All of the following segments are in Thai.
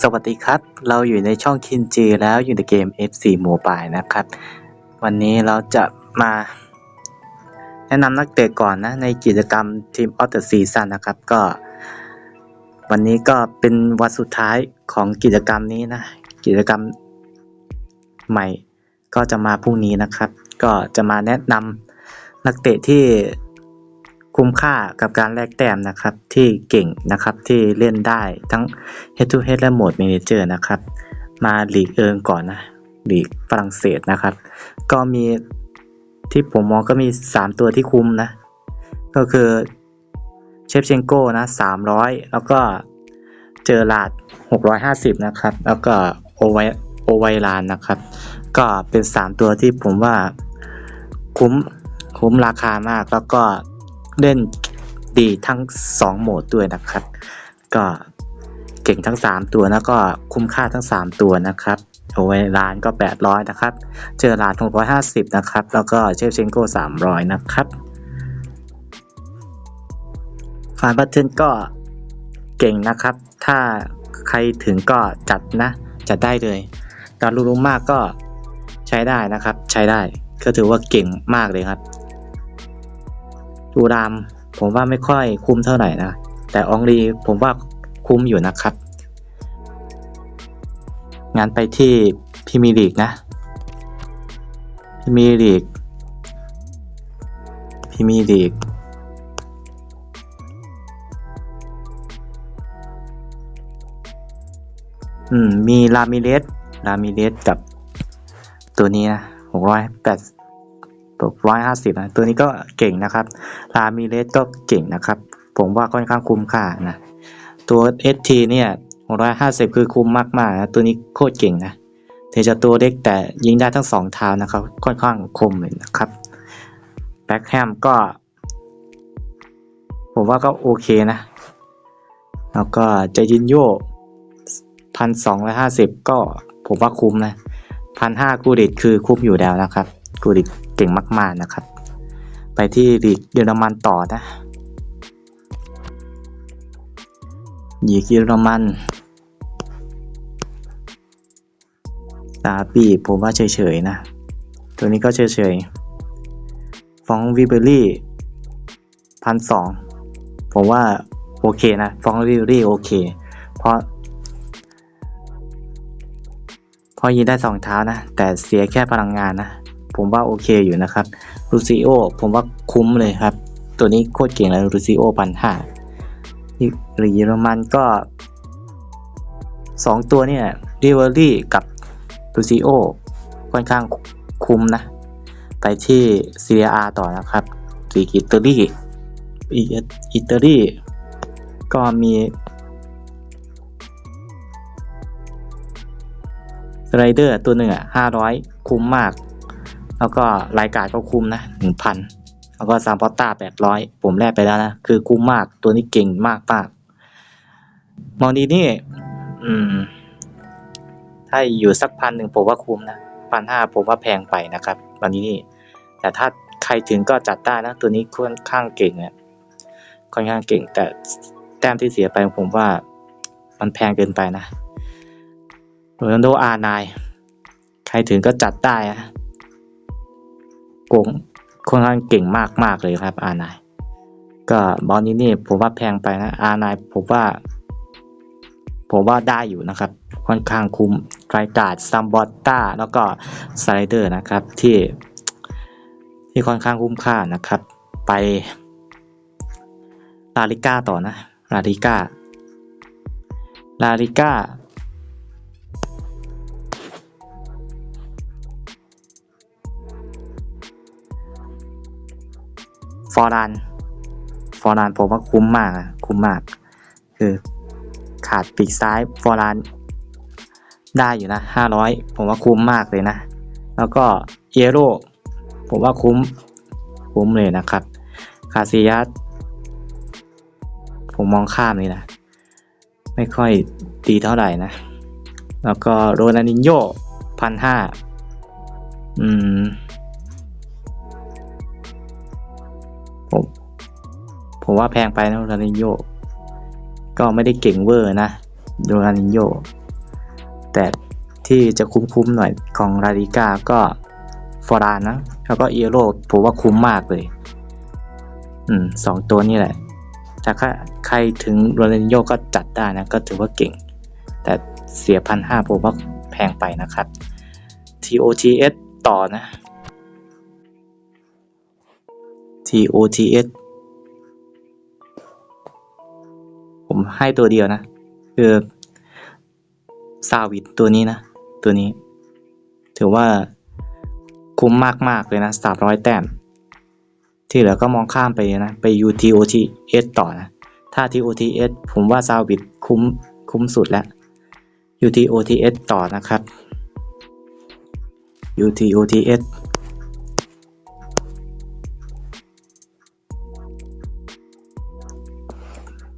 สวัสดีครับ เราอยู่ในช่องคินจีแล้วอยู่ในเกม FC Mobile นะครับ วันนี้เราจะมาแนะนำนักเตะก่อนนะ ในกิจกรรม Team of the Season นะครับ ก็ วันนี้ก็เป็นวันสุดท้ายของกิจกรรมนี้นะ กิจกรรมใหม่ ก็จะมาพรุ่งนี้นะครับ ก็จะมาแนะนำนักเตะที่ คุ้มค่ากับการแลกแต้มนะครับที่เก่งนะครับที่เล่นได้ทั้ง Head to Head และ Mode Manager นะครับ มาหลีกเอิงก่อนนะหลีกฝรั่งเศสนะครับ ก็มีที่ผมมองก็มี 3 ตัวที่คุ้มนะ ก็คือเชฟเชงโก้นะ 300 แล้วก็เจอลาด 650 นะครับ แล้วก็โอไวโอไวลานนะครับ ก็เป็น 3 ตัวที่ผมว่าคุ้มคุ้มราคามากแล้วก็ เล่นดีทั้ง 2 โหมดด้วยนะครับ ก็เก่งทั้ง 3 ตัวแล้วก็คุ้มค่าทั้ง 3 ตัวนะครับโอเวลานก็ 800 นะครับ เจอลาน650 นะครับ แล้วก็เชฟเชนโก้300 นะครับฟานบัตเทนก็เก่งนะครับ ถ้าใครถึงก็จัดนะ จัดได้เลยดารุรุมากก็ใช้ได้นะครับ ใช้ได้ก็ถือว่าเก่งมากเลยครับ ดูราม ผมว่าไม่ค่อยคุ้มเท่าไหร่นะ แต่อองรีผมว่าคุ้มอยู่นะครับ งานไปที่พิมีลีกนะพิมีลีกพิมีลีกอืม มีลามิเลสลามิเลสกับตัวนี้นะหกร้อยแปด หกร้อยห้าสิบนะตัวนี้ก็เก่งนะครับลามิเลสก็เก่งนะครับ ผมว่าค่อนข้างคุ้มค่านะตัว ST เนี่ยร้อยห้าสิบคือคุ้มมากๆนะตัวนี้โคตรเก่งนะถึงจะตัวเล็กแต่ยิงได้ทั้งสองเท้านะครับ ค่อนข้างคมเลยนะครับแบ็คแฮมก็ ผมว่าก็โอเคนะ แล้วก็เจจินโยพันสองร้อยห้าสิบก็ผมว่าคุ้มนะพันห้ากูดิตคือคุ้มอยู่แล้วนะครับ กูดิตเก่งมาก ๆ นะครับ ไปที่ลีกเยอรมันต่อนะลีกเยอรมันดาบีผมว่าเฉยๆนะ ตัวนี้ก็เฉยๆ ฟองวิเบอรี่พันสองผมว่าโอเคนะ ฟองวิเบอรี่โอเค เพราะเพราะยิงได้สองเท้านะ แต่เสียแค่พลังงานนะ ผมว่าโอเคอยู่นะครับลูซิโอผมว่าคุ้มเลยครับ ตัวนี้โคตรเก่งเลยลูซิโอพันห้าหรือเยอรมันก็สองตัวเนี่ยริเวอรี่กับลูซิโอค่อนข้างคุ้มนะ ไปที่ซีเรียอาต่อนะครับลีกอิตาลีอิตาลีก็มีสไลเดอร์ตัวหนึ่งอะห้าร้อยคุ้มมาก แล้วก็รายการก็คุ้มนะหนึ่งพันแล้วก็ซามปอต้าแปดร้อยผมแลกไปแล้วนะ คือคุ้มมากตัวนี้เก่งมากมากมอนีนี่ อืม ถ้าอยู่สักพันหนึ่งผมว่าคุ้มนะพันห้าผมว่าแพงไปนะครับวันนี้นี่ แต่ถ้าใครถึงก็จัดได้นะ ตัวนี้ค่อนข้างเก่งเนี่ยค่อนข้างเก่ง แต่แต้มที่เสียไปผมว่ามันแพงเกินไปนะโรนัลโดอาร์ไนใครถึงก็จัดได้นะ โกงค่อนข้างเก่งมากมากเลยครับอาร์ไนก็บอลนี้นี่ผมว่าแพงไปนะอาร์ไนผมว่า ผมว่าได้อยู่นะครับ ค่อนข้างคุ้มไตรการ์ดซัมบอตต้าแล้วก็สไลเดอร์นะครับที่ ที่ค่อนข้างคุ้มค่านะครับ ไปลาลิก้าต่อนะลาลิก้าลาลิก้า ฟอร์ดาน ฟอร์ดานผมว่าคุ้มมากอะคุ้มมาก คือขาดปีกซ้ายฟอร์ดานได้อยู่นะห้าร้อยผมว่าคุ้มมากเลยนะ แล้วก็เอโร่ผมว่าคุ้ม คุ้มเลยนะครับ คาซิยัสผมมองข้ามเลยนะ ไม่ค่อยดีเท่าไหร่นะ แล้วก็โรนันินโยพันห้าอืมผม ผมว่าแพงไปนะโรนันินโยก็ไม่ได้เก่งเวอร์นะโรานิโยแต่ที่จะคุ้มๆหน่อยของลาลิก้าก็ฟอรานนะแล้วก็เอโรผมว่าคุ้มมากเลย อืมสองตัวนี่แหละถ้าใครถึงโรนัลโยก็จัดได้นะ ก็ถือว่าเก่ง แต่เสียพันห้าผมว่าแพงไปนะครับ TOTS ต่อนะ TOTS ให้ตัวเดียวนะ คือซาวิตตัวนี้นะ ตัวนี้ ถือว่าคุ้มมาก ๆ เลยนะสามร้อยแต้ม ที่เหลือก็มองข้ามไปนะ ไป UTOTS ต่อนะ ถ้า TOTS ผมว่าซาวิตคุ้มคุ้มสุดแล้ว UTOTS ต่อนะครับ UTOTS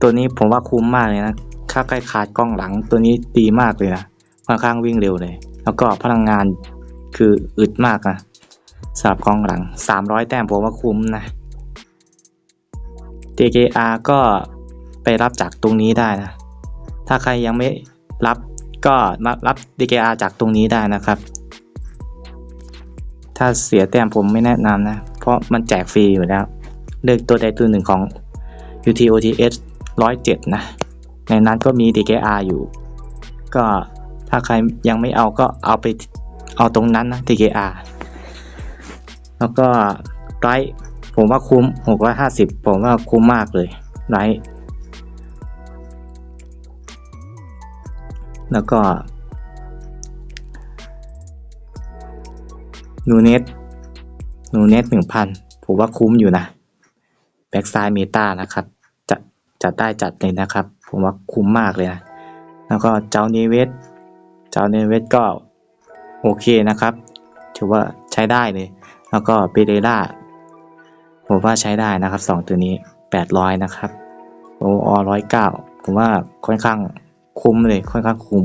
ตัวนี้ผมว่าคุ้มมากเลยนะค่าใกล้ขาดกล้องหลังตัวนี้ดีมากเลยนะค่อนข้างวิ่งเร็วเลย แล้วก็พลังงานคืออึดมากนะสำหรับกล้องหลัง 300 แต้มผมว่าคุ้มนะ DKR ก็ไปรับจากตรงนี้ได้นะ ถ้าใครยังไม่รับก็มารับ DKR จากตรงนี้ได้นะครับ ถ้าเสียแต้มผมไม่แนะนำนะ เพราะมันแจกฟรีอยู่แล้ว เลือกตัวใดตัวหนึ่งของ UTOTS 107นะ ในนั้นก็มี DKR อยู่ ก็ถ้าใครยังไม่เอาก็เอาไปเอาตรงนั้นนะ DKR แล้วก็ไรผมว่าคุ้ม 650 ผมว่าคุ้มมากเลยไรแล้วก็นูเน็ตนูเน็ตหนึ่งพันผมว่าคุ้มอยู่นะ แบ็กไซด์เมตานะครับ จัดได้จัดเลยนะครับ ผมว่าคุ้มมากเลยนะแล้วก็เจ้าเนเวสเจ้าเนเวสก็โอเคนะครับ ถือว่าใช้ได้เลย แล้วก็เปเดล่าผมว่าใช้ได้นะครับสองตัวนี้ 800 นะครับโออร้อยเก้าผมว่าค่อนข้างคุ้มเลยค่อนข้างคุ้ม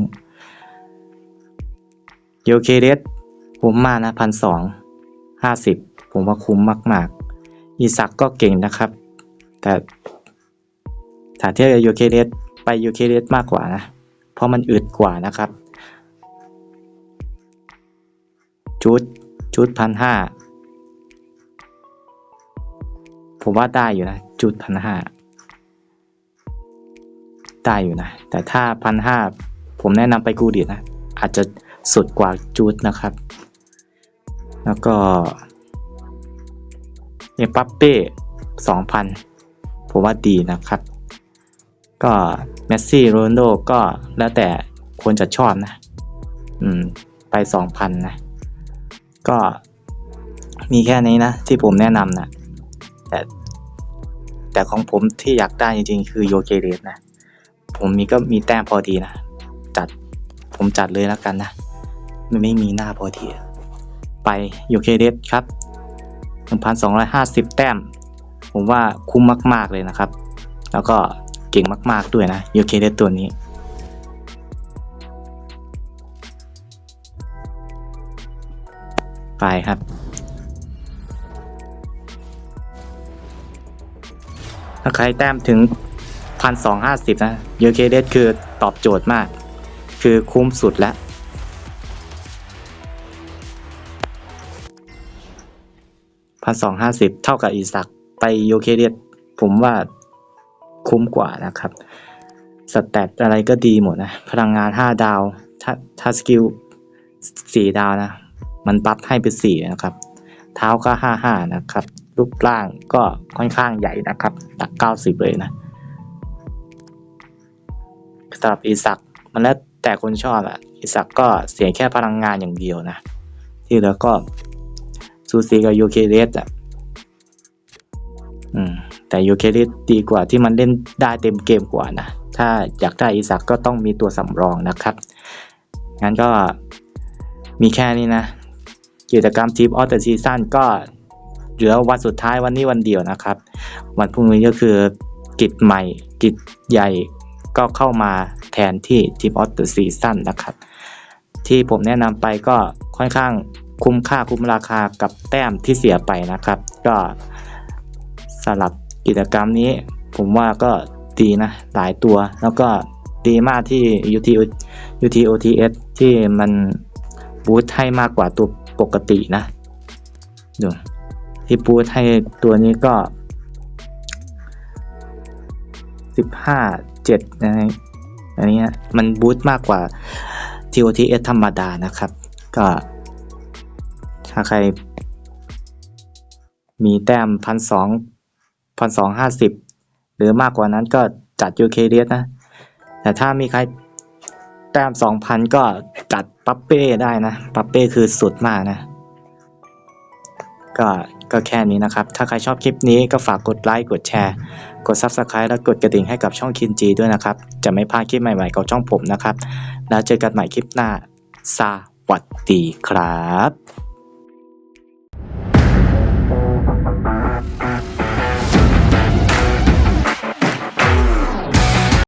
โยเคเดสคุ้มมากนะพันสองห้าสิบผมว่าคุ้มมาก ๆ อีซักก็เก่งนะครับ แต่ ถ้าเทียบกับโยเคเดสไปโยเคเดสมากกว่านะ เพราะมันอึดกว่านะครับชุดชุดพันห้าผมว่าได้อยู่นะจุดพันห้าได้อยู่นะ แต่ถ้าพันห้าผมแนะนำไปกูดิตนะ อาจจะสุดกว่าจูดนะครับ แล้วก็เอปัปเป้สองพันผมว่าดีนะครับ ก็เมสซี่โรนโดก็แล้วแต่คนจะชอบนะ อืม ไปสองพันนะ ก็มีแค่นี้นะ ที่ผมแนะนำนะ แต่แต่ของผมที่อยากได้จริงๆ คือโยเกเรสนะ ผมมีก็มีแต้มพอดีนะ จัดผมจัดเลยแล้วกันนะมันไม่มีหน้าพอดี ไปโยเคเดสครับ 1,250 แต้ม ผมว่าคุ้มมาก ๆ เลยนะครับ แล้วก็ เก่งมาก ๆ ด้วยนะโยเคเดสตัวนี้ ไปครับ ถ้าใครแต้มถึง 1,250 นะโยเคเดสคือตอบโจทย์มาก คือคุ้มสุดแล้วพันสองห้าสิบเท่ากับอีสักไปโยเคเดียผมว่า คุ้มกว่านะครับสแตตอะไรก็ดีหมดนะ พลังงานห้าดาว ถ้าถ้าสกิลสี่ดาวนะ มันปรับให้เป็นสี่นะครับ เท้าก็ห้าห้านะครับ รูปร่างก็ค่อนข้างใหญ่นะครับตักเก้าสิบเลยนะสำหรับอีสักมันแล้วแต่คนชอบอะอีสักก็เสียแค่พลังงานอย่างเดียวนะ ที่เหลือก็ซูซีกับยูเคเรสอะอืม แต่ยูเคเรสดีกว่าที่มันเล่นได้เต็มเกมกว่านะ ถ้าอยากได้อีสักก็ต้องมีตัวสำรองนะครับ งั้นก็มีแค่นี้นะ กิจกรรมทีมออเตอร์ซีซั่นก็เหลือวันสุดท้ายวันนี้วันเดียวนะครับ วันพรุ่งนี้ก็คือกิจใหม่ กิจใหญ่ก็เข้ามาแทนที่ทีมออเตอร์ซีซั่นนะครับ ที่ผมแนะนำไปก็ค่อนข้างคุ้มค่าคุ้มราคากับแต้มที่เสียไปนะครับ ก็สำหรับ กิจกรรมนี้ผมว่าก็ดีนะ หลายตัว แล้วก็ดีมากที่ UT UTOTS ที่มันบูทให้มากกว่าตัวปกตินะดูที่บูทให้ตัวนี้ก็สิบห้าเจ็ดนะฮะอันนี้มันบูทมากกว่า TOTS ธรรมดานะครับ ก็ ถ้าใครมีแต้มพันสอง พันสองห้าสิบหรือมากกว่านั้นก็จัด UK เรียสนะ แต่ถ้ามีใครแต้มสองพันก็จัดปัปเป้ได้นะ ปัปเป้คือสุดมากนะ ก็ก็แค่นี้นะครับ ถ้าใครชอบคลิปนี้ก็ฝากกดไลค์ กดแชร์ กด Subscribe และกดกระดิ่งให้กับช่องคินจีด้วยนะครับ จะไม่พลาดคลิปใหม่ๆของช่องผมนะครับ แล้วเจอกันใหม่คลิปหน้าสวัสดีครับ